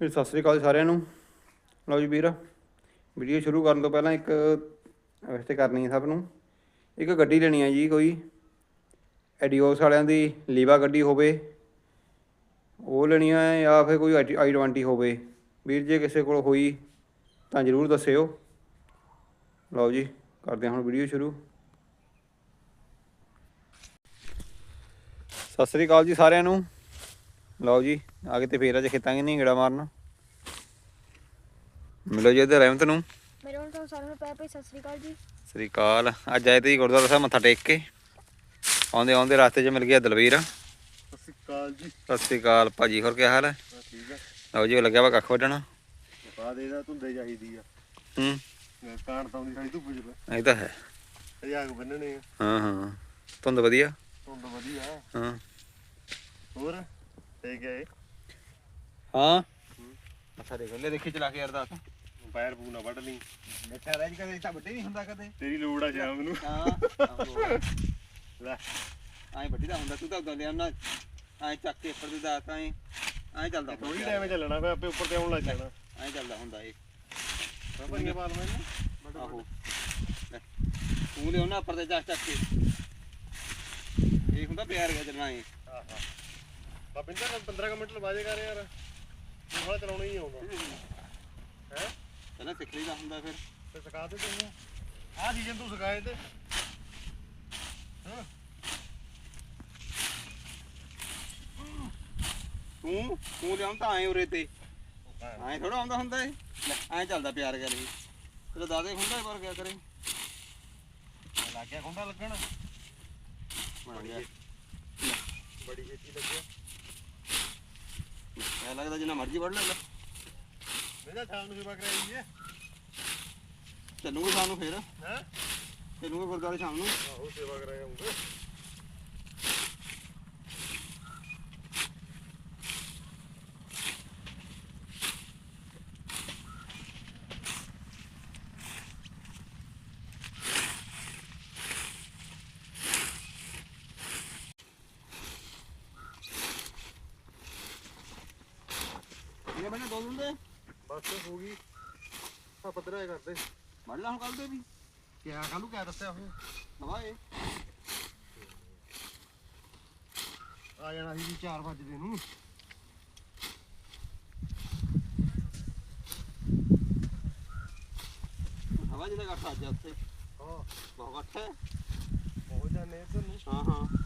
ਫਿਰ ਸਤਿ ਸ੍ਰੀ ਅਕਾਲ ਸਾਰਿਆਂ ਨੂੰ। ਲਓ ਜੀ ਵੀਰ ਵੀਡੀਓ ਸ਼ੁਰੂ ਕਰਨ ਤੋਂ ਪਹਿਲਾਂ ਇੱਕ ਰਿਕਵੈਸਟ ਕਰਨੀ ਹੈ ਸਭ ਨੂੰ। ਇੱਕ ਗੱਡੀ ਲੈਣੀ ਹੈ ਜੀ ਕੋਈ ਐਡੀਓਸ ਵਾਲਿਆਂ ਦੀ ਲੀਵਾ ਗੱਡੀ ਹੋਵੇ। ਉਹ ਲੈਣੀ ਹੈ ਜਾਂ ਫਿਰ ਕੋਈ ਆਈ 20 ਹੋਵੇ। ਵੀਰ ਜੇ ਕਿਸੇ ਕੋਲ ਹੋਈ ਤਾਂ ਜ਼ਰੂਰ ਦੱਸਿਓ। ਲਓ ਜੀ, ਕਰਦੇ ਹਾਂ ਹੁਣ ਵੀਡੀਓ ਸ਼ੁਰੂ। ਸਤਿ ਸ੍ਰੀ ਅਕਾਲ ਜੀ ਸਾਰਿਆਂ ਨੂੰ। ਲਓ ਜੀ ਆ ਕੇ ਤੇ ਫੇਰ ਅੱਜ ਖੇਤਾਂਗੇ ਨਹੀਂ ਗੇੜਾ ਮਾਰਨ। ਮਿਲੋ ਜੀ ਇੱਧਰ ਰਹਿਮਤ ਨੂੰ। ਮੇਰੇ ਵੱਲ ਤੋਂ ਸਾਰਿਆਂ ਨੂੰ ਪਿਆਰ ਭਰੀ ਸਤਿ ਸ੍ਰੀ ਅਕਾਲ ਜੀ। ਸ੍ਰੀ ਅਕਾਲ। ਅੱਜ ਆਏ ਤੇ ਜੀ ਗੁਰਦੁਆਰਾ ਸਾਹਿਬ ਮੱਥਾ ਟੇਕ ਕੇ। ਆਉਂਦੇ ਆਉਂਦੇ ਰਸਤੇ 'ਚ ਮਿਲ ਗਿਆ ਦਲਵੀਰ। ਸਤਿ ਸ਼੍ਰੀ ਅਕਾਲ ਜੀ। ਸਤਿ ਸ੍ਰੀ ਅਕਾਲ ਭਾਜੀ ਹੋਰ ਕੀ ਹਾਲ ਹੈ? ਹਾਂ ਠੀਕ ਆ। ਲਓ ਜੀ ਉਹ ਲੱਗਿਆ ਵਾ ਕੱਖ ਵੱਢਣ। ਪਾ ਦੇ ਦਾ ਧੁੰਦੇ ਚਾਹੀਦੀ ਆ। ਹੂੰ। ਕਾਣ ਤਾਂ ਨਹੀਂ ਸਾਡੀ ਧੁੱਪ ਚ ਇਹ ਤਾਂ ਹੈ। ਜਾਗ ਬੰਨਣੇ ਆ। ਹਾਂ ਹਾਂ। ਧੁੰਦ ਵਧੀਆ। ਧੁੰਦ ਵਧੀਆ। ਹਾਂ। ਹੋਰ? ਤੇ ਗਏ। ਹਾਂ। ਮੱਥਾ ਟੇਕ। ਲੈ ਦੇਖੀ ਚਲਾ ਕੇ ਯਾਰ ਦੱਸ। ਪੈਰ ਪੂਨਾ ਵੱਢ ਲਈ। ਮਿੱਠਾ ਰਹਿ ਜੀ ਕਦੇ ਤਾਂ ਵੱਡੇ ਨਹੀਂ ਹੁੰਦਾ ਕਦੇ। ਤੇਰੀ ਲੋੜ ਆ ਸ਼ਾਮ ਨੂੰ। ਹਾਂ ਲੈ। ਐਂ ਵੱਡੀ ਦਾ ਹੁੰਦਾ ਤੂੰ ਤਾਂ ਉਦੋਂ ਲਿਆਉਣਾ। ਐਂ ਚੱਕ ਕੇ ਉੱਪਰ ਦੀ ਦਾਤ ਐਂ। ਐਂ ਚੱਲਦਾ ਥੋੜੀ ਟਾਈਮ ਚੱਲਣਾ ਫੇ ਆਪੇ ਉੱਪਰ ਤੇ ਆਉਣ ਲੱਗ ਜਾਣਾ। ਐਂ ਚੱਲਦਾ ਹੁੰਦਾ ਇਹ। ਭਰੀਆਂ ਬਾਲ ਮੈਨੂੰ ਆਹੋ। ਲੈ, ਤੂੰ ਲਿਆਉਣਾ ਉੱਪਰ ਤੇ ਚੱਕ ਚੱਕ ਕੇ। ਇਹ ਹੁੰਦਾ ਪਿਆਰ ਗਿਆ ਚੱਲਣਾ ਇਹ। ਆਹਾ। ਬਾਬਿੰਦਰ 15 ਕੁ ਮਿੰਟ ਲਵਾ ਜੇ ਕਰ ਯਾਰ। ਤੂੰ ਹਾਲ ਚਲਾਉਣਾ ਹੀ ਆਉਂਦਾ ਹੈ? ਪਹਿਲਾਂ ਸਿੱਖ ਲਈਦਾ ਹੁੰਦਾ ਫਿਰ। ਤੇ ਸਿਖਾ ਦੇ ਤੈਨੂੰ। ਆਹ ਸੀਜ਼ਨ ਤੂੰ ਸਿਖਾਏ ਤੇ ਹਾਂ ਤੂੰ ਤੂੰ ਲਿਆਉਂ ਤਾਂ ਐਂ ਉਰੇ ਤੇ। ਐਂ ਥੋੜਾ ਆਉਂਦਾ ਹੁੰਦਾ ਲੈ, ਐਂ ਚੱਲਦਾ ਪਿਆਰ ਗਿਆ ਇਹ। ਤੇਰਾ ਦਾਦੇ ਹੁੰਦਾ ਪਰ ਕਿਆ ਕਰੇ? ਲੱਗ ਗਿਆ। ਖੁੰਡਾ ਲੱਗਣ ਬੜੀ ਛੇਤੀ ਲੱਗਿਆ। ਲੱਗਦਾ ਜਿੰਨਾ ਮਰਜ਼ੀ ਵੜ ਲੈ ਲੈ ਮੇਰਾ ਸ਼ਾਮ ਨੂੰ ਸੇਵਾ ਕਰਾਈ ਹੈ। ਚੱਲੂਗੇ ਸ਼ਾਮ ਨੂੰ ਫੇਰ। ਹੈ? ਚੱਲੂਗੇ ਗੁਰਦੁਆਰੇ ਸ਼ਾਮ ਨੂੰ। ਆਹੋ ਸੇਵਾ ਕਰਾਇਆ ਹੁੰਦਾ? ਬਸ ਹੋ ਗਈ। ਆ ਪੱਧਰਾ ਕਰਦੇ। ਵੜ ਲਾ ਹੁਣ ਕੱਲ ਦੇ ਵੀ। ਕਿਆ ਕਾਲੂ ਕਿਆ ਦੱਸਿਆ ਉਹ? ਹਵਾ ਇਹ ਆ ਜਾਣਾ ਸੀ 4 ਵਜੇ ਨੂੰ। ਹਵਾ ਜਿਹਦਾ ਘੱਟ ਅੱਜ ਉੱਥੇ। ਹਾਂ। ਬਹੁਤ ਘੱਟ ਹੈ। ਹੋ ਜਾਣੇ ਇੱਧਰ ਨੂੰ। ਹਾਂ ਹਾਂ।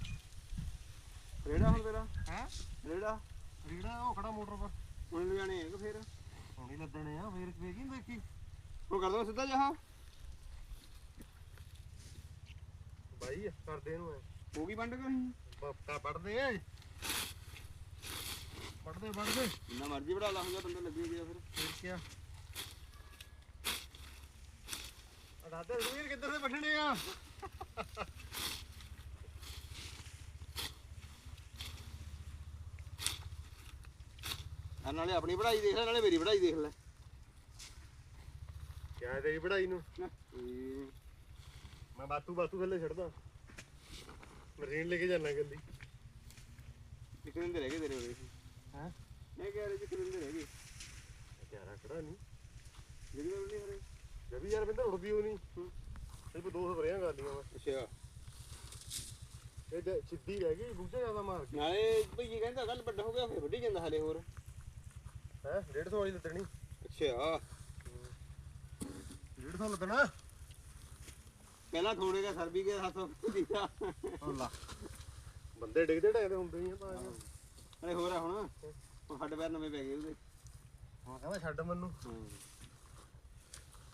ਰੇੜਾ ਹੁਣ ਤੇਰਾ? ਹੈ? ਰੇੜਾ? ਰੀੜਾ ਉਹ ਖੜਾ ਮੋਟਰ ਪਰ। ਹੁਣ ਲਿਜਾਣੇ ਹੈ ਕਿ ਫੇਰ। ਹੁਣੀ ਲੱਦਣੇ ਆ ਫੇਰ ਵੇਖੀ ਦੇਖੀ ਉਹ ਕਰ ਦੋ ਸਿੱਧਾ ਜਹਾ। ਬਾਈ ਕਰਦੇ ਇਹਨੂੰ ਐ। ਹੋ ਗਈ ਵੰਡ ਕਹੀਂ ਬੱਤਾ ਪੜਦੇ ਪੜਦੇ ਪੜਦੇ ਜਿੰਨਾ ਮਰਜ਼ੀ ਵੜਾ ਲਾ ਹੁੰਦਾ ਬੰਦਾ ਲੱਗੀ ਗਿਆ ਫਿਰ। ਫੇਰ ਕਿਆ? ਅਡਾਦੇ ਸੁਵੀਰ ਕਿੱਧਰ ਦੇ ਬੈਠਣੇ ਆ? ਆ ਨਾਲੇ ਆਪਣੀ ਪੜ੍ਹਾਈ ਦੇਖ ਲੈ ਨਾਲੇ ਮੇਰੀ ਪੜ੍ਹਾਈ ਦੇਖ ਲੈ। ਕਿਆ ਤੇਰੀ ਪੜਾਈ ਨੂੰ? ਇਹ ਮੈਂ ਬਾਤੂ ਬਾਤੂ ਥੱਲੇ ਛੱਡਦਾ। ਮਸ਼ੀਨ ਲੈ ਕੇ ਜਾਣਾ ਗੱਲੀ ਇੱਕ ਦਿਨ ਦੇ ਰਹਿ ਗਏ ਤੇਰੇ ਉਰੇ। ਹੈ? ਮੈਂ ਕਹਿ ਰਿਹਾ ਜੀ ਇੱਕ ਦਿਨ ਦੇ ਰਹਿ ਗਏ। ਯਾਰਾ ਖੜਾ ਨਹੀਂ। ਜਿਹੜੀ ਗੱਲ ਨਹੀਂ ਹਰੇ। ਜਬੀ ਯਾਰ ਬਿੰਦਰ ਉੜਦੀ ਹੋ। ਨਹੀਂ ਇਹ ਦੋ ਸਪਰੇਆਂ ਕਰ ਲੀਆਂ ਮੈਂ। ਅੱਛਾ। ਇਹ ਤੇ ਸਿੱਧੀ ਰਹਿ ਗਈ ਬੂਝਾ ਜ਼ਿਆਦਾ ਮਾਰ ਕੇ। ਨਾਲੇ ਭਈ ਕਹਿੰਦਾ ਕੱਲ ਵੱਡਾ ਹੋ ਗਿਆ ਫਿਰ ਵੱਢੀ ਜਾਂਦਾ ਹਲੇ ਹੋਰ। ਹੈ? 150 ਵਾਲੀ ਲੱਦਣੀ ਅੱਛਾ। 150 ਲੱਦਣਾ ਪਹਿਲਾਂ ਥੋੜੇ ਦਾ ਸਰ ਵੀ ਗਿਆ ਹੱਥ ਦੀਦਾ ਅੱਲਾ ਬੰਦੇ ਡਿੱਗਦੇ ਡਿੱਗਦੇ ਹੁੰਦੇ ਹੀ ਆ ਤਾਂ ਅਰੇ ਹੋਰ ਆ ਹੁਣ। ਹੁਣ ਸਾਡੇ ਪੈਰ ਨਵੇਂ ਪੈ ਗਏ ਉਹਦੇ। ਹਾਂ ਕਹਿੰਦਾ ਛੱਡ ਮੈਨੂੰ।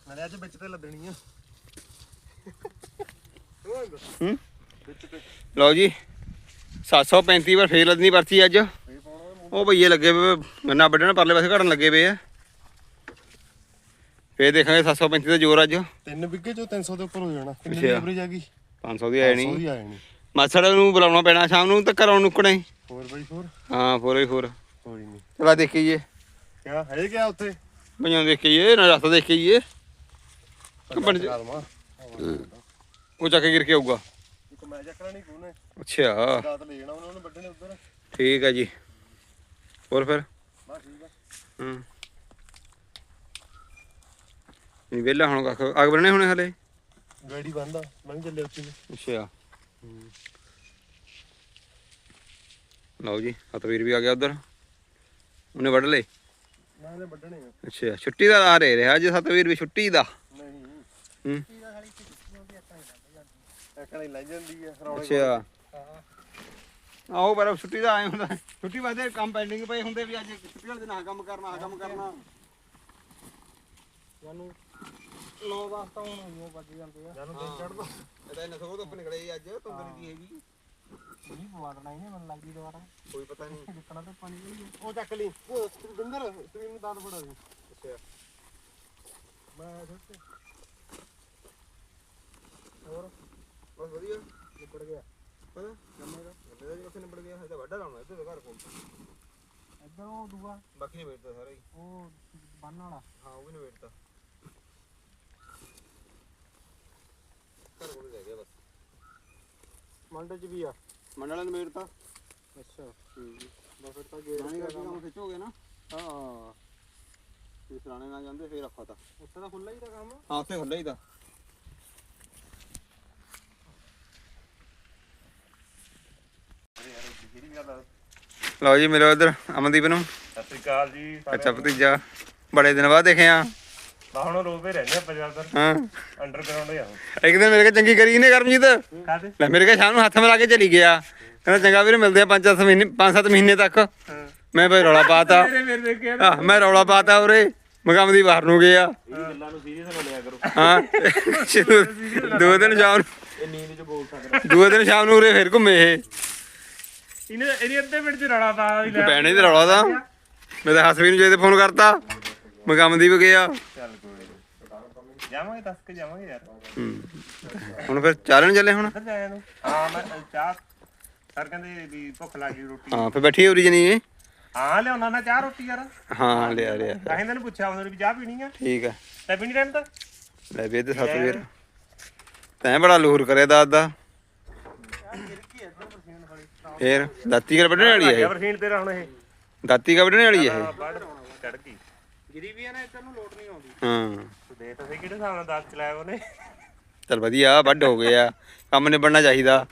ਨਾਲੇ ਅੱਜ ਵਿੱਚ ਤੇ ਲੱਦਣੀ ਆ। ਲਓ ਜੀ 735 ਵਾਰ ਫੇਰ ਲੱਦਣੀ ਪਰਚੀ ਅੱਜ। ਉਹ ਭਈਏ ਲੱਗੇ ਵੇ ਗੰਨਾ ਵੱਢਣ ਪਰਲੇ ਪਾਸੇ ਘੜਨ ਲੱਗੇ ਵੇ ਆ। ਫੇਰ ਦੇਖਾਂਗੇ 735 ਦਾ ਜ਼ੋਰ ਅੱਜ। ਤਿੰਨ ਵਿੱਗੇ ਚੋਂ 300 ਦੇ ਉੱਪਰ ਹੋ ਜਾਣਾ। ਕਿੰਨੀ ਅੱਛਾ। ਐਵਰੇਜ ਆ ਗਈ 500 ਦੀ ਆਏ 100 ਨਹੀਂ ਦੀ ਆ ਜਾਣੀ ਮਾਛੜ ਨੂੰ ਬੁਲਾਉਣਾ ਪੈਣਾ ਸ਼ਾਮ ਨੂੰ ਤੇ ਘਰੋਂ ਨੁਕਣੇ ਹੋਰ ਬਾਈ ਹੋਰ? ਹਾਂ ਫੋਰ ਹੀ ਫੋਰ ਕੋਈ ਨਹੀਂ। ਚਲਾ ਦੇਖੀਏ। ਕਿਆ ਹੈ ਕਿਆ ਉੱਥੇ? ਭਈਆਂ ਦੇਖੀਏ ਨਾ ਰਸਤਾ ਦੇਖੀਏ। ਬਣ ਜਾ- ਕਦਮਾ ਉਹ ਚੱਕ ਕੇ ਗਿਰ ਕੇ ਆਊਗਾ। ਇੱਕ ਮੈਂ ਚੱਕਣਾ ਨਹੀਂ ਕੋਨੇ ਅੱਛਾ। ਦਾਤ ਲੈ ਜਾਣਾ ਉਹਨਾਂ ਨੂੰ ਵੱਢਣੇ ਉੱਧਰ। ਠੀਕ ਹੈ ਜੀ। ਹੋਰ ਫਿਰ? ਬਸ ਠੀਕ ਆ। ਹੂੰ। ਇਹ ਵੇਲਾ ਹੁਣ ਕੱਖ। ਅਗ ਬਣਨੇ ਹੁਣੇ ਹਲੇ? ਗਾੜੀ ਬੰਦਾ ਮੈਂ ਵੀ ਚੱਲੇ ਉੱਥੇ ਨੂੰ ਅੱਛਾ। ਲਓ ਜੀ ਸਤਵੀਰ ਵੀ ਆ ਗਿਆ ਉਧਰ। ਉਹਨੇ ਵੱਢ ਲਏ? ਮੈਂ ਇਹਨੇ ਵੱਢਣੇ ਆ। ਅੱਛਾ ਛੁੱਟੀ ਦਾ ਆ ਰਹੇ ਰਿਹਾ। ਅੱਜ ਸਤਵੀਰ ਵੀ ਛੁੱਟੀ ਦਾ। ਨਹੀਂ। ਹੂੰ। ਐਕਣਾ ਹੀ ਲੈ ਜਾਂਦੀ ਆ। ਰੌਲੇ ਅੱਛਾ। ਆਹੋ ਪਰ ਛੁੱਟੀ ਦਾ ਆਏ ਹੁੰਦਾ ਛੁੱਟੀ ਵਾਸਤੇ ਕੰਮ ਪੈਂਡਿੰਗ ਪਏ ਹੁੰਦੇ ਵੀ ਅੱਜ ਛੁੱਟੀ ਵਾਲੇ ਦਿਨ ਆਹ ਕੰਮ ਕਰਨਾ ਆਹ ਕੰਮ ਕਰਨਾ। ਜਾਨੂੰ ਲੋ ਵਾਸਤਾ ਹੁਣ ਉਹ ਵੱਜ ਜਾਂਦੇ ਆ। ਜਾਨੂੰ ਦਿਨ ਚੜਦਾ ਇਹਦਾ ਇਹਨਾਂ ਸਗੋਂ ਧੁੱਪ ਨਿਕਲੇ ਅੱਜ ਤੁੰਦਰੀ ਦੀ ਹੈਗੀ। ਨਹੀਂ ਪਵਾੜਨਾ ਇਹਨੇ ਮੈਨੂੰ ਲੱਗਦੀ ਦੁਬਾਰਾ। ਕੋਈ ਪਤਾ ਨਹੀਂ। ਜਿੱਕਣਾ ਤੇ ਪਾਣੀ ਗਈ ਉਹ ਚੱਕ ਲਈ। ਉਹ ਬਿੰਦਰ ਸਰੀਰ ਨੂੰ ਦਾਦ ਫੜਾ ਦੇ ਅੱਛਾ। ਮੈਂ ਸੱਤੇ ਹੋਰ? ਬਸ ਵਧੀਆ। ਨਿਕੜ ਗਿਆ। ਪਤਾ ਨੰਮੇ ਦਾ ਨੰਮੇ ਦਾ ਜੀ ਕਿੱਥੇ ਨਿਬੜ ਗਿਆ ਇਹ ਤਾਂ ਵੱਡਾ ਲਾਉਣਾ ਇੱਥੇ ਘਰ ਕੋਲ ਇੱਧਰ ਉਹ ਦੂਆ। ਬਾਕੀ ਨੇ ਵੇਚਦਾ ਸਾਰਾ ਹੀ। ਉਹ ਬੰਨ ਵਾਲਾ। ਹਾਂ ਉਹ ਵੀ ਨੇ ਵੇਚਦਾ। ਘਰ ਕੋਲ ਰਹਿ ਗਿਆ ਬਸ। ਮੰਡੇ ਚ ਵੀ ਆ। ਮੰਡਲਾਂ ਨੇ ਵੇਚਦਾ ਅੱਛਾ। ਬਸ ਫਿਰ ਤਾਂ ਗੇਰ ਰਾਣੀ ਕਰਕੇ ਕੰਮ। ਖਿੱਚੋਗੇ ਨਾ। ਹਾਂ। ਜੇ ਸਰਾਣੇ ਨਾ ਜਾਂਦੇ ਫੇਰ ਆਪਾਂ ਤਾਂ। ਉੱਥੇ ਤਾਂ ਖੁੱਲਾ ਹੀ ਦਾ ਕੰਮ। ਹਾਂ ਉੱਥੇ ਖੁੱਲਾ ਹੀ ਦਾ ਲਓ ਜੀ ਮਿਲੋ ਇਧਰ ਅਮਨਦੀਪ ਨੂੰ। ਸਤਿ ਸ਼੍ਰੀ ਅਕਾਲ ਜੀ ਅੱਛਾ ਭਤੀਜਾ ਬੜੇ ਦਿਨ ਬਾਅਦ ਦੇਖਿਆ ਮੈਂ ਹੁਣ ਰੋਵੇ ਰਹਿੰਦੇ ਆ ਪੰਜਾਬ ਦਾ ਹਾਂ ਅੰਡਰਗਰਾਉਂਡ ਆ ਇੱਕ ਦਿਨ ਮੇਰੇ ਕੇ ਚੰਗੀ ਕਰੀ ਇਹਨੇ ਕਰਮਜੀਤ। ਕਾਦੇ ਲੈ ਮੇਰੇ ਕੇ ਸ਼ਾਮ ਨੂੰ ਹੱਥ ਮਿਲਾ ਕੇ ਚਲੀ ਗਿਆ। ਕਹਿੰਦਾ ਚੰਗਾ ਵੀਰ ਮਿਲਦੇ ਆ 5-7 ਮਹੀਨੇ 5-7 ਮਹੀਨੇ ਤੱਕ। ਮੈਂ ਭਾਈ ਰੌਲਾ ਪਾਤਾ। ਮੇਰੇ ਦੇਖਿਆ ਆਹ ਮੈਂ ਰੌਲਾ ਪਾਤਾ ਉਰੇ। ਮਗਮ ਦੀ ਬਾਹਰ ਨੂੰ ਗਿਆ। ਇਹ ਗੱਲਾਂ ਨੂੰ ਸੀਰੀਅਸ ਨਾ ਲਿਆ ਕਰੋ। ਹਾਂ। ਦੋ ਦਿਨ ਸ਼ਾਮ ਨੂੰ ਇਹ ਨੀਂਦ ਚ ਬੋਲ ਸਕਦਾ। ਦੂਏ ਦਿਨ ਸ਼ਾਮ ਨੂੰ ਉਰੇ ਫਿਰ ਘੁੰਮੇ ਇਹ। ਇਹਨੇ ਇਹਨੇ ਅੱਧੇ ਮਿੰਟ ਚ ਰੌਲਾ ਪਾ ਦੀ ਲੈ ਪੈਣੇ ਤੇ ਰੌਲਾ ਦਾ ਮੈਂ ਤਾਂ ਹਸਵੀਰ ਨੂੰ ਜੇ ਤੇ ਫੋਨ ਕਰਤਾ। ਮਗਮਦੀਪ ਗਿਆ ਚੱਲ ਕੋਈ ਨੀ। ਜਾਵਾਂਗੇ ਦੱਸ ਕੇ ਜਾਵਾਂਗੇ ਯਾਰ। ਹੂੰ। ਹੁਣ ਫਿਰ ਚਾਲਣ ਚੱਲੇ ਹੁਣ? ਕਿੱਧਰ ਜਾਇਆ ਨੂੰ ਹਾਂ ਮੈਂ ਅ, ਚਾਹ। ਸਰ ਕਹਿੰਦੇ ਵੀ ਭੁੱਖ ਲੱਗ ਗਈ ਰੋਟੀ। ਹਾਂ ਫਿਰ ਬੈਠੀ ਹੋਰੀ ਜਣੀ ਇਹ। ਹਾਂ ਲਿਆਉਣਾ ਨਾ ਚਾਹ ਰੋਟੀ ਯਾਰ। ਹਾਂ ਲਿਆ ਲਿਆ। ਤਾਂ ਇਹਨਾਂ ਨੂੰ ਪੁੱਛਿਆ ਉਹਨਾਂ ਨੇ ਵੀ ਚਾਹ ਪੀਣੀ ਆ। ਠੀਕ ਹੈ ਤਾਂ ਪੀਣੀ ਰਹਿਣ ਤਾਂ। ਲੈ ਵੀ ਇਹਦੇ ਸੱਤ ਵੀਰ ਤੈਂ ਬੜਾ ਲੂਰ ਕਰਿਆ ਦਾਦ। ਦਾ ਫੇਰ ਦਾਤੀ ਕਰ ਵੱਢਣ ਵਾਲੀ ਹੈ ਇਹ। ਵਰਸੀਨ ਤੇਰਾ ਹੁਣ ਇਹ। ਦਾਤੀ ਕਰ ਵੱਢਣ ਵਾਲੀ ਹੈ ਹਾਂ ਬੜ ਚੜ ਗਈ। ਗਿਰੀ ਵੀ ਆ ਨਾ ਇੱਧਰ ਨੂੰ ਲੋਟ ਨਹੀਂ ਆਉਂਦੀ। ਇਹ ਹਾਂ। ਤੂੰ ਦੇ ਤਾਂ ਸਹੀ ਕਿਹੜੇ ਹਿਸਾਬ ਨਾਲ ਦਾਤ ਚਲਾਇਆ ਉਹਨੇ। ਚਲ ਵਧੀਆ ਵੱਢ ਹੋ ਗਿਆ ਕੰਮ ਨਿਬੜਨਾ ਚਾਹੀਦਾ।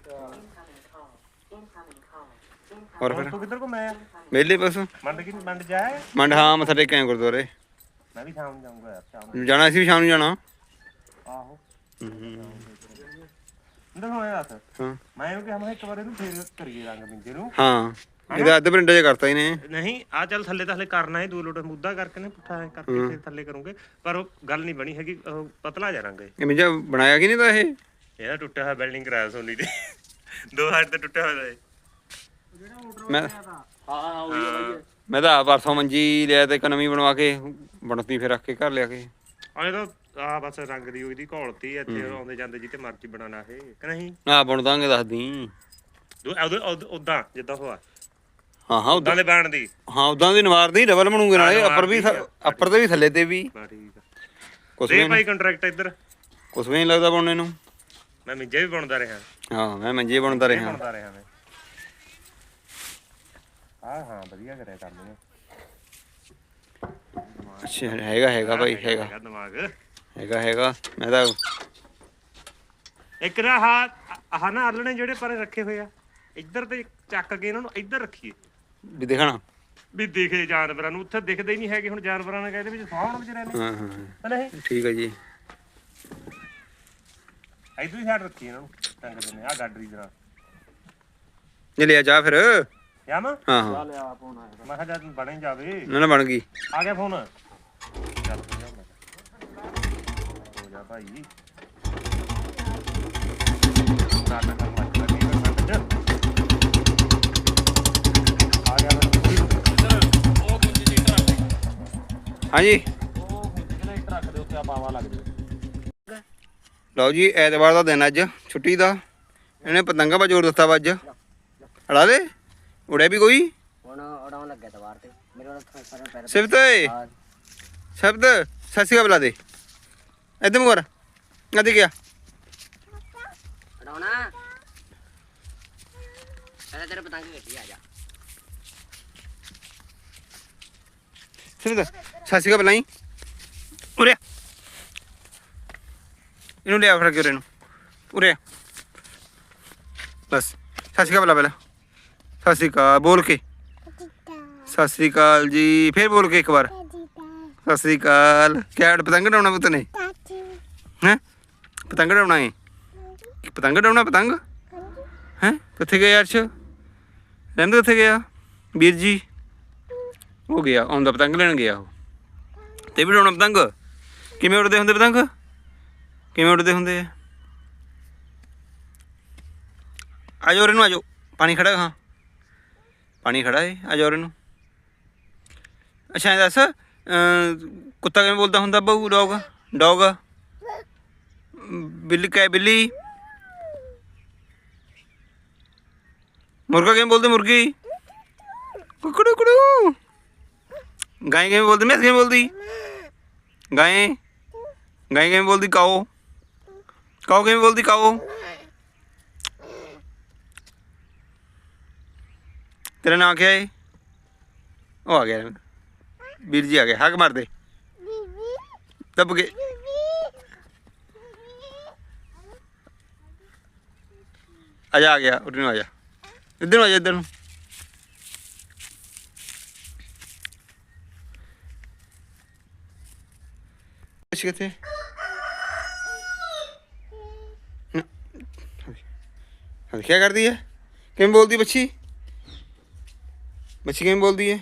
ਹੋਰ ਫਿਰ? ਤੂੰ ਕਿੱਧਰ ਘੁੰਮਿਆ? ਮੇਲੇ ਬਸ। ਮੰਡ ਕੀ ਮੰਡ ਜਾਇਆ ਮੰਡ ਹਾਂ ਮੱਥਾ ਟੇਕਿਆ ਗੁਰਦੁਆਰੇ। ਮੈਂ ਵੀ ਸ਼ਾਮ ਨੂੰ ਜਾਊਂਗਾ ਯਾਰ ਸ਼ਾਮ ਨੂੰ। ਜਾਣਾ ਸੀ ਵੀ ਸ਼ਾਮ ਨੂੰ ਜਾਣਾ। ਆਹੋ। ਹੂੰ। ਅੰਦਰ ਹੋਇਆ ਦੱਸ ਹਾਂ। ਮੈਂ ਉਹ ਕਿ ਹਮ ਇੱਕ ਵਾਰ ਇਹਨੂੰ ਫੇਰ ਕਰੀਏ ਰੰਗ ਬਿੰਦੇ ਨੂੰ। ਹਾਂ ਇਹਦਾ ਅੱਧ ਪਿੰਡ ਚ ਕਰਤਾ ਇਹਨੇ। ਨਹੀਂ ਆ ਚੱਲ ਥੱਲੇ ਤਾਂ ਹਲੇ ਕਰਨਾ ਹੈ ਦੋ ਲੋਟ ਮੁੱਦਾ ਕਰਕੇ ਨੇ ਪੁੱਠਾ ਐਂ ਕਰਕੇ ਫਿਰ ਥੱਲੇ ਕਰੂੰਗੇ। ਪਰ ਉਹ ਗੱਲ ਨਹੀਂ ਬਣੀ ਹੈਗੀ ਉਹ ਪਤਲਾ ਜਾ ਰੰਗ ਇਹ ਇਹ ਮਿੰਜਾ ਬਣਾਇਆ ਕਿ ਨਹੀਂ ਤਾਂ ਇਹ? ਇਹਦਾ ਟੁੱਟਿਆ ਹੋਇਆ ਬਿਲਡਿੰਗ ਕਰਾਇਆ ਸੋਨੀ ਦੇ। ਦੋ ਸਾਈਡ ਤੇ ਟੁੱਟਿਆ ਹੋਇਆ ਹੈ ਮੈਂ ਹਾਂ ਉਹੀ ਮੈਂ ਤਾਂ ਆਪ ਪਰਸੋਂ ਮੰਜੀ ਲਿਆ ਤੇ ਇੱਕ ਨਵੀਂ ਬਣਵਾ ਕੇ ਬਣਤੀ ਫਿਰ ਰੱਖ ਕੇ ਘਰ ਲਿਆ ਕੇ। ਆ ਇਹ ਤਾਂ ਆ ਬਸ ਰੰਗ ਦੀ ਉਹਦੀ ਘੋਲਤੀ ਇੱਥੇ ਆਉਂਦੇ ਜਾਂਦੇ ਜਿੱਤੇ ਮਰਜ਼ੀ ਬਣਾਣਾ ਇਹ ਕਿ ਨਹੀਂ? ਆ ਬੁਣ ਦਾਂਗੇ ਦੱਸਦੀ ਉਦਾਂ ਜਿੱਦਾਂ ਹੋਆ। ਹਾਂ ਹਾਂ ਉਦਾਂ ਦੇ ਬੈਣ ਦੀ। ਹਾਂ ਉਦਾਂ ਦੀ ਨਵਾਰ ਦੀ ਡਬਲ ਬਣੂਗੇ ਨਾਲੇ ਅੱਪਰ ਵੀ ਅੱਪਰ ਤੇ ਵੀ ਥੱਲੇ ਤੇ ਵੀ। ਠੀਕ ਆ। ਕੁਛ ਦੇ ਵੀ ਭਾਈ ਕੰਟਰੈਕਟ ਇੱਧਰ। ਕੁਛ ਵੀ ਨਹੀਂ ਲੱਗਦਾ ਬਣਨੇ ਨੂੰ। ਮੈਂ ਮਿੰਜੇ ਵੀ ਬਣਦਾ ਰਿਹਾ। ਹਾਂ ਮੈਂ ਮੰਜੇ ਬਣਦਾ ਰਿਹਾ। ਬਣਦਾ ਰਿਹਾ ਮੈਂ। ਹਾਂ ਹਾਂ ਵਧੀਆ ਕਰਿਆ ਕੰਮ ਨੇ ਅੱਛਾ ਹੈਗਾ ਹੈਗਾ ਭਾਈ ਹੈਗਾ। ਦਿਮਾਗ। ਹੈਗਾ ਹੈਗਾ। ਮੈਂ ਤਾਂ ਇੱਕ ਨਾ ਹਾ ਆਹ ਨਾ ਆਲਣੇ ਜਿਹੜੇ ਪਰ ਰੱਖੇ ਹੋਏ ਆ। ਇੱਧਰ ਤੇ ਚੱਕ ਕੇ ਇਹਨਾਂ ਨੂੰ ਇੱਧਰ ਰੱਖੀਏ। ਵੀ ਦੇਖਣਾ। ਵੀ ਦਿਖੇ ਜਾਨਵਰਾਂ ਨੂੰ। ਉੱਥੇ ਦਿਖਦੇ ਹੀ ਨਹੀਂ ਹੈਗੇ ਹੁਣ ਜਾਨਵਰਾਂ ਨੇ ਕਹਿੰਦੇ ਵਿੱਚ ਸਾਹਣ ਵਿਚਾਰੇ ਨੇ। ਹਾਂ ਹਾਂ ਨਹੀਂ ਠੀਕ ਹੈ ਜੀ। ਇੱਧਰ ਹੀ ਸਾਈਡ ਰੱਖੀ ਇਹਨਾਂ ਨੂੰ। ਟੰਗ ਦਿੰਦੇ ਆ ਗਾਡਰੀ ਜਰਾ ਜੇ ਲਿਆ ਜਾ ਫਿਰ। ਜਾਮਾ ਹਾਂ ਹਾਂ। ਲਿਆ ਫੋਨ ਆਇਆ ਮੈਂ ਕਿਹਾ ਜਦ ਬਣੇ ਜਾਵੇ। ਨਾ ਨਾ ਬਣ ਗਈ। ਆ ਗਿਆ ਫੋਨ। ਚੱਲ। ਭਾਈ ਨਾਟਕ ਮੱਚ ਲੱਗੀ ਕਰ ਮੱਚ ਆ ਗਿਆ ਮੈਂ ਉਹ ਕੁੰਜੀ ਦੀ ਟਰੱਕ ਹਾਂਜੀ। ਉਹ ਕੁੰਜੀ ਦੀ ਟਰੱਕ ਦੇ ਉੱਤੇ ਆ ਪਾਵਾ ਲੱਗ ਜੂ ਲਓ ਜੀ ਐਤਵਾਰ ਦਾ ਦਿਨ ਅੱਜ ਛੁੱਟੀ ਦਾ। ਇਹਨੇ ਪਤੰਗਾ ਬਾ ਜ਼ੋਰ ਦਿੱਤਾ ਵਾ ਅੱਜ। ਅੜਾ ਦੇ। ਉੜਿਆ ਵੀ ਕੋਈ? ਹੁਣ ਉਡਾਉਣ ਲੱਗਿਆ ਤਵਾਰ ਤੇ। ਮੇਰੇ ਕੋਲ ਥੋੜਾ ਸਾਰਾ ਪੈਰ ਸਿਫਤ ਏ ਆ ਸ਼ਬਦ ਸਸੀ ਕਾ ਬੁਲਾ ਦੇ। ਇੱਧਰ ਮੁਰ ਕਦੀ ਗਿਆ ਉਡਾਉਣਾ ਪਹਿਲਾਂ ਤੇਰੇ ਪਤੰਗ ਗੱਡੀ ਆ ਜਾ। ਸੁਣਦਾ ਸ਼੍ਰੀ ਅਕਾਲ ਬਲਾਈ ਉਰੇ ਆ। ਇਹਨੂੰ ਲਿਆ ਫੜ ਕੇ ਉਰੇ ਨੂੰ। ਉਰੇ ਆ। ਬਸ। ਸ਼੍ਰੀ ਅਕਾਲ ਬੁਲਾ ਪਹਿਲਾਂ। ਸਤਿ ਸ਼੍ਰੀ ਅਕਾਲ। ਬੋਲ ਕੇ। ਸਤਿ ਸ਼੍ਰੀ ਅਕਾਲ ਜੀ। ਫੇਰ ਬੋਲ ਕੇ ਇੱਕ ਵਾਰ। ਸਤਿ ਸ਼੍ਰੀ ਅਕਾਲ। ਕਿਆ ਪਤੰਗ ਡਾਉਣਾ ਪੁੱਤ ਨੇ। ਹੈ? ਪਤੰਗ ਡਾਉਣਾ ਏ? ਪਤੰਗ ਡਾਉਣਾ ਪਤੰਗ? ਹੈ? ਕਿੱਥੇ ਗਿਆ ਅਰਸ਼ ਰਹਿੰਦੇ ਕਿੱਥੇ ਗਿਆ? ਵੀਰ ਜੀ? ਉਹ ਗਿਆ, ਆਉਂਦਾ ਪਤੰਗ ਲੈਣ ਗਿਆ ਉਹ। ਤੇ ਵੀ ਡਾਉਣਾ ਪਤੰਗ? ਕਿਵੇਂ ਉੱਡਦੇ ਹੁੰਦੇ ਪਤੰਗ? ਕਿਵੇਂ ਉੱਡਦੇ ਹੁੰਦੇ ਆ? ਆ ਜਾਓ ਨੂੰ ਆ ਜਾਓ ਪਾਣੀ ਖੜਾ ਹਾਂ। ਪਾਣੀ ਖੜਾ ਏ ਆ ਜਾਓ ਉਰੇ ਨੂੰ। ਅੱਛਾ ਦੱਸ ਕੁੱਤਾ ਕਿਵੇਂ ਬੋਲਦਾ ਹੁੰਦਾ ਬਹੂ ਡੌਗ? ਡੌਗ? बिल्ली क्या है बिल्ली मुर्गा क्या बोलते मुर्गी कुकड़ू कुकड़ू गाय क्या बोलते मैस क्या बोलती गाय गाय क्या बोलती काओ काओ क्या बोलती काओ तेरा नाम क्या है ਉਹ ਆ ਗਿਆ ਵੀਰ ਜੀ ਆ ਗਿਆ ਹੱਕ ਮਾਰ ਦੇ ਦੱਬ ਕੇ ਆ ਜਾ, ਆ ਗਿਆ ਉਰੇ ਨੂੰ ਆ ਜਾ। ਇੱਧਰ ਨੂੰ ਆ ਜਾ, ਇੱਧਰ ਨੂੰ। ਬੱਚੀ ਕਿੱਥੇ? ਹਾਂ ਕੀ ਕਰਦੀ ਹੈ ਕਿਵੇਂ ਬੋਲਦੀ ਬੱਚੀ? ਬੱਚੀ ਕਿਵੇਂ ਬੋਲਦੀ ਹੈ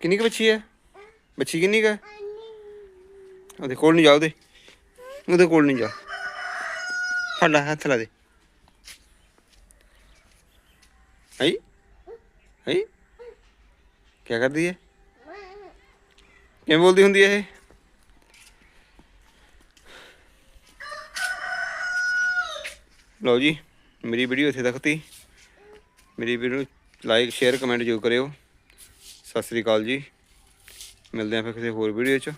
ਕਿੰਨੀ ਕੁ ਬੱਚੀ ਹੈ ਬੱਚੀ ਕਿੰਨੀ ਕੁ ਹੈ ਉਹਦੇ ਕੋਲ ਨਹੀਂ ਜਾ, ਉਹਦੇ। ਉਹਦੇ ਕੋਲ ਨਹੀਂ ਜਾ। ਫੜ ਲੈ, ਹੱਥ ਲਾ ਦੇ। ਆਈ ਆਈ ਕੀ ਕਰਦੀ ਹੈ? ਕਿਵੇਂ ਬੋਲਦੀ ਹੁੰਦੀ ਹੈ ਇਹ? ਲਓ ਜੀ, ਮੇਰੀ ਵੀਡੀਓ ਇੱਥੇ ਤੱਕ ਤੀ। ਮੇਰੀ ਵੀਡੀਓ ਨੂੰ ਲਾਈਕ ਸ਼ੇਅਰ ਕਮੈਂਟ ਜ਼ਰੂਰ ਕਰਿਓ। ਸਤਿ ਸ੍ਰੀ ਅਕਾਲ ਜੀ। ਮਿਲਦੇ ਹਾਂ ਫਿਰ ਕਿਸੇ ਹੋਰ ਵੀਡੀਓ 'ਚ।